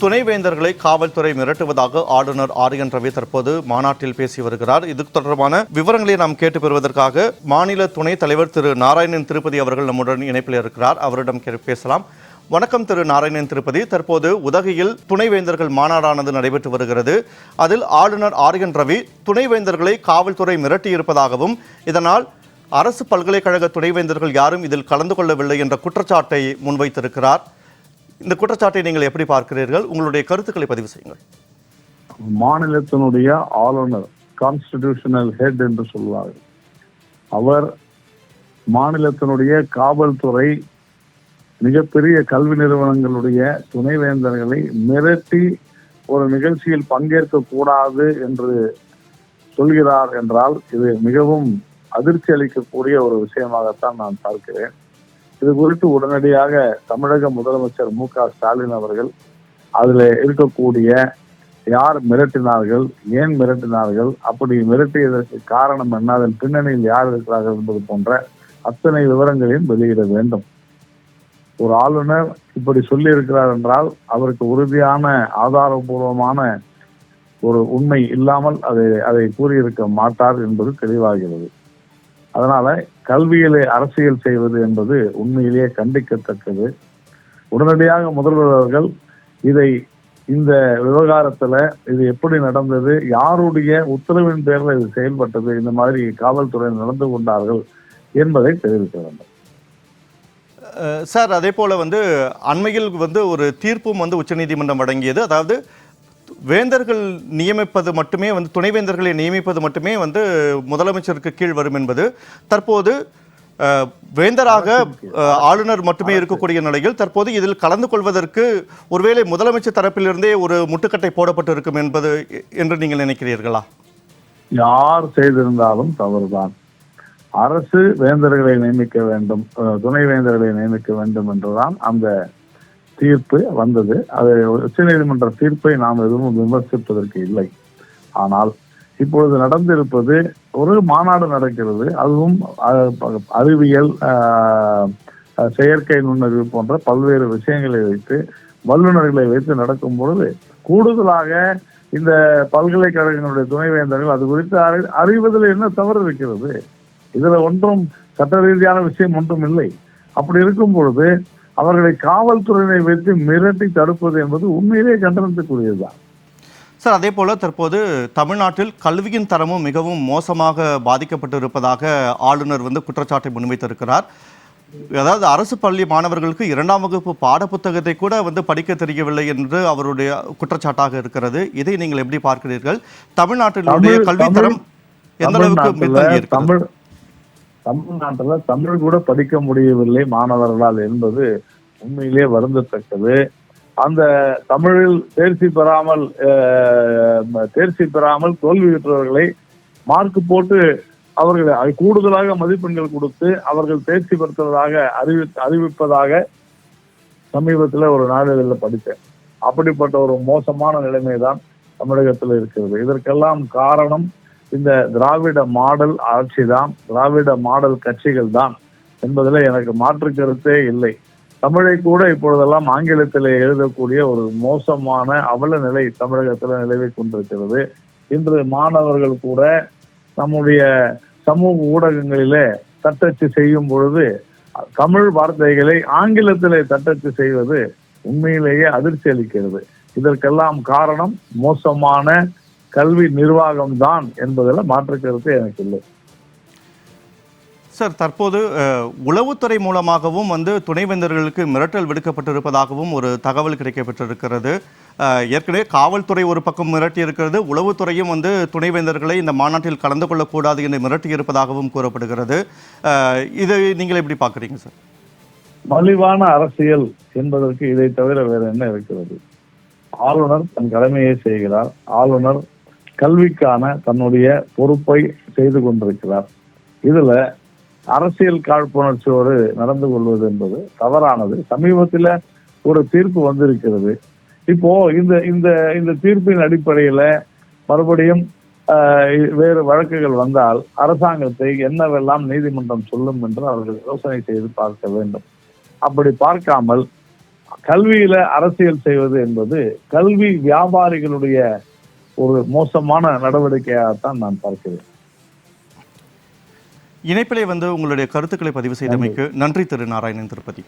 துணைவேந்தர்களை காவல்துறை மிரட்டுவதாக ஆளுநர் ஆரியன் ரவி தற்போது மாநாட்டில் பேசி வருகிறார். இது தொடர்பான விவரங்களை நாம் கேட்டு பெறுவதற்காக மாநில துணைத் தலைவர் திரு நாராயணன் திருப்பதி அவர்கள் நம்முடன் இணைப்பில் இருக்கிறார். அவரிடம் கே- பேசலாம். வணக்கம் திரு நாராயணன் திருப்பதி. தற்போது உதகையில் துணைவேந்தர்கள் மாநாடானது நடைபெற்று வருகிறது. அதில் ஆளுநர் ஆரியன் ரவி துணைவேந்தர்களை காவல்துறை மிரட்டியிருப்பதாகவும் இதனால் அரசு பல்கலைக்கழக துணைவேந்தர்கள் யாரும் இதில் கலந்து கொள்ளவில்லை என்ற குற்றச்சாட்டை முன்வைத்திருக்கிறார். இந்த குற்றச்சாட்டை நீங்கள் எப்படி பார்க்கிறீர்கள்? உங்களுடைய கருத்துக்களை பதிவு செய்யுங்கள். மாநிலத்தினுடைய ஆளுநர் கான்ஸ்டிடியூஷனல் ஹெட் என்று சொல்வார். அவர் மாநிலத்தினுடைய காவல்துறை மிகப்பெரிய கல்வி நிறுவனங்களுடைய துணைவேந்தர்களை மிரட்டி ஒரு நிகழ்ச்சியில் பங்கேற்க கூடாது என்று சொல்கிறார் என்றால் இது மிகவும் அதிர்ச்சி அளிக்கக்கூடிய ஒரு விஷயமாகத்தான் நான் பார்க்கிறேன். இது குறித்து உடனடியாக தமிழக முதலமைச்சர் மு க ஸ்டாலின் அவர்கள் அதுல இருக்கக்கூடிய யார் மிரட்டினார்கள் ஏன் மிரட்டினார்கள் அப்படி மிரட்டியதற்கு காரணம் என்ன அதன் பின்னணியில் யார் இருக்கிறார்கள் என்பது போன்ற அத்தனை விவரங்களையும் வெளியிட வேண்டும். ஒரு ஆளுநர் இப்படி சொல்லி இருக்கிறார் என்றால் அவருக்கு உறுதியான ஆதாரபூர்வமான ஒரு உண்மை இல்லாமல் அதை அதை கூறியிருக்க மாட்டார் என்பது தெளிவாகிறது. அதனால கல்வியிலே அரசியல் செய்வது என்பது உண்மையிலேயே கண்டிக்கத்தக்கது. உடனடியாக முதல்வர் அவர்கள் இதை இந்த விவகாரத்துல இது எப்படி நடந்தது யாருடைய உத்தரவின் பேரில் இது செயல்பட்டது இந்த மாதிரி காவல்துறை நடந்து கொண்டார்கள் என்பதை தெரிவிக்க வேண்டும். சார் அதே போல வந்து அண்மையில் வந்து ஒரு தீர்ப்பும் வந்து உச்சநீதிமன்றம் வழங்கியது. அதாவது வேந்தர்கள் நியமிப்பது மட்டுமே வந்து துணைவேந்தர்களை நியமிப்பது மட்டுமே வந்து முதலமைச்சருக்கு கீழ் வரும் என்பது தற்போது வேந்தராக ஆளுநர் மட்டுமே இருக்கக்கூடிய நிலையில் தற்போது இதில் கலந்து கொள்வதற்கு ஒருவேளை முதலமைச்சர் தரப்பிலிருந்தே ஒரு முட்டுக்கட்டை போடப்பட்டிருக்கும் என்பது என்று நீங்கள் நினைக்கிறீர்களா? யார் செய்திருந்தாலும் தவறுதான். அரசு வேந்தர்களை நியமிக்க வேண்டும் அஹ், துணை வேந்தர்களை நியமிக்க வேண்டும் என்றுதான் அந்த தீர்ப்பு வந்தது. அது உச்சநீதிமன்ற தீர்ப்பை நாம் எதுவும் விமர்சிப்பதற்கு இல்லை. ஆனால் இப்பொழுது நடந்திருப்பது ஒரு மாநாடு நடக்கிறது. அதுவும் அறிவியல் செயற்கை நுண்ணறிவு போன்ற பல்வேறு விஷயங்களை வைத்து வல்லுநர்களை வைத்து நடக்கும் பொழுது கூடுதலாக இந்த பல்கலைக்கழகங்களுடைய துணைவேந்தர்கள் அது குறித்து அறி- அறிவதில் என்ன தவறு இருக்கிறது? இதுல ஒன்றும் சட்ட ரீதியான விஷயம் ஒன்றும் இல்லை. அப்படி இருக்கும் பொழுது அவர்களை காவல்துறையினை வைத்து மிரட்டி தடுப்பது என்பது உண்மையிலேயே கண்டனத்துக்குரியதுதான். சார் அதே போல தற்போது தமிழ்நாட்டில் கல்வியின் தரமும் மிகவும் மோசமாக பாதிக்கப்பட்டு இருப்பதாக ஆளுநர் வந்து குற்றச்சாட்டை முன்வைத்திருக்கிறார். அதாவது அரசு பள்ளி மாணவர்களுக்கு இரண்டாம் வகுப்பு பாடப்புத்தகத்தை கூட வந்து படிக்க தெரியவில்லை என்று அவருடைய குற்றச்சாட்டாக இருக்கிறது. இதை நீங்கள் எப்படி பார்க்கிறீர்கள்? தமிழ்நாட்டினுடைய தமிழ்- கல்வி தரம் எந்த அளவுக்கு தமிழ் தமிழ்நாட்டுல தமிழ் கூட படிக்க முடியவில்லை மாணவர்களால் என்பது உண்மையிலே வருந்தத்தக்கது. அந்த தமிழில் தேர்ச்சி பெறாமல் தேர்ச்சி பெறாமல் தோல்வியுற்றவர்களை மார்க் போட்டு அவர்களை கூடுதலாக மதிப்பெண்கள் கொடுத்து அவர்கள் தேர்ச்சி பெறுத்ததாக அறிவி அறிவிப்பதாக சமீபத்தில் ஒரு நாளிதழில் படித்தேன். அப்படிப்பட்ட ஒரு மோசமான நிலைமை தான் தமிழகத்தில் இருக்கிறது. இதற்கெல்லாம் காரணம் இந்த திராவிட மாடல் ஆட்சி தான் திராவிட மாடல் கட்சிகள் தான் என்பதில் எனக்கு மாற்று கருத்தே இல்லை. தமிழை கூட இப்பொழுதெல்லாம் ஆங்கிலத்தில் எழுதக்கூடிய ஒரு மோசமான அவல நிலை தமிழகத்தில் நிலவி கொண்டிருக்கிறது. இன்று மாணவர்கள் கூட நம்முடைய சமூக ஊடகங்களிலே தட்டச்சு செய்யும் பொழுது தமிழ் வார்த்தைகளை ஆங்கிலத்திலே தட்டச்சு செய்வது உண்மையிலேயே அதிர்ச்சி அளிக்கிறது. இதற்கெல்லாம் காரணம் மோசமான கல்வி நிர்வாகம் தான் என்பதில் மாற்று கருத்து எனக்கு இல்லை. சார் தற்போது உளவுத்துறை மூலமாகவும் வந்து துணைவேந்தர்களுக்கு மிரட்டல் விடுக்கப்பட்டிருப்பதாகவும் ஒரு தகவல் கிடைக்கப்பட்டிருக்கிறது. ஏற்கனவே காவல்துறை ஒரு பக்கம் மிரட்டி இருக்கிறது உளவுத்துறையும் வந்து துணைவேந்தர்களை இந்த மாநாட்டில் கலந்து கொள்ளக்கூடாது என்று மிரட்டி இருப்பதாகவும் கூறப்படுகிறது இதை நீங்கள் எப்படி பார்க்குறீங்க சார்? மலிவான அரசியல் என்பதற்கு இதை தவிர வேற என்ன இருக்கிறது? ஆளுநர் தன் கடமையை செய்கிறார். ஆளுநர் கல்விக்கான தன்னுடைய பொறுப்பை செய்து கொண்டிருக்கிறார். இதுல அரசியல் காழ்ப்புணர்ச்சியோடு நடந்து கொள்வது என்பது தவறானது. சமீபத்தில் ஒரு தீர்ப்பு வந்திருக்கிறது. இப்போ இந்த இந்த இந்த தீர்ப்பின் அடிப்படையில மறுபடியும் வேறு வழக்குகள் வந்தால் அரசாங்கத்தை என்னவெல்லாம் நீதிமன்றம் சொல்லும் என்று அவர்கள் யோசனை செய்து பார்க்க வேண்டும். அப்படி பார்க்காமல் கல்வியில அரசியல் செய்வது என்பது கல்வி வியாபாரிகளுடைய ஒரு மோசமான நடவடிக்கையாகத்தான் நான் பார்க்கிறேன். இணைப்பிலே வந்து உங்களுடைய கருத்துக்களை பதிவு செய்தமைக்கு நன்றி. திரு. நாராயணன் திருப்பதி.